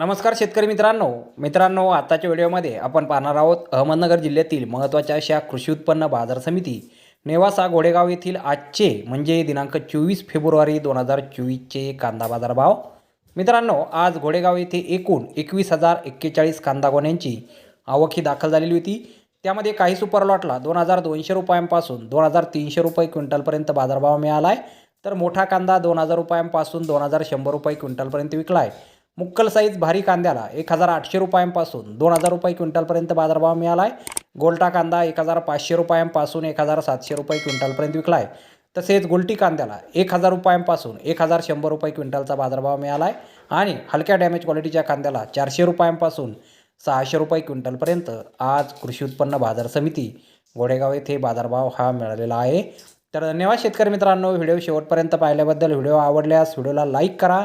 नमस्कार शेतकरी मित्रांनो. मित्रांनो आताच्या व्हिडिओमध्ये आपण पाहणार आहोत अहमदनगर जिल्ह्यातील महत्त्वाच्या अशा कृषी उत्पन्न बाजार समिती नेवासा घोडेगाव येथील आजचे म्हणजे दिनांक चोवीस फेब्रुवारी दोन हजार चोवीसचे कांदा बाजार भाव मित्रांनो आज घोडेगाव येथे एकूण एकवीस हजार एक्केचाळीस कांदा गोण्यांची आवक ही दाखल झालेली होती. त्यामध्ये काही सुपर लॉटला दोन हजार दोनशे रुपयांपासून दोन हजार तीनशे रुपये क्विंटलपर्यंत बाजारभाव मिळाला आहे तर मोठा कांदा दोन हजार रुपयांपासून दोन हजार शंभर रुपये क्विंटलपर्यंत विकला आहे मुक्कल साईज भारी कांद्याला एक हजार आठशे रुपयांपासून दोन हजार रुपये क्विंटलपर्यंत बाजारभाव मिळाला आहे गोल्टा कांदा एक हजार पाचशे रुपयांपासून एक हजार सातशे रुपये क्विंटलपर्यंत विकला आहे तसेच गुलटी कांद्याला एक हजार रुपयांपासून एक हजार शंभर रुपये क्विंटलचा बाजारभाव मिळाला आहे आणि हलक्या डॅमेज क्वालिटीच्या कांद्याला चारशे रुपयांपासून सहाशे रुपये क्विंटलपर्यंत आज कृषी उत्पन्न बाजार समिती गोडेगाव येथे बाजारभाव हा मिळालेला आहे. तर धन्यवाद शेतकरी मित्रांनो व्हिडिओ शेवटपर्यंत पाहिल्याबद्दल व्हिडिओ आवडल्यास व्हिडिओला लाईक करा.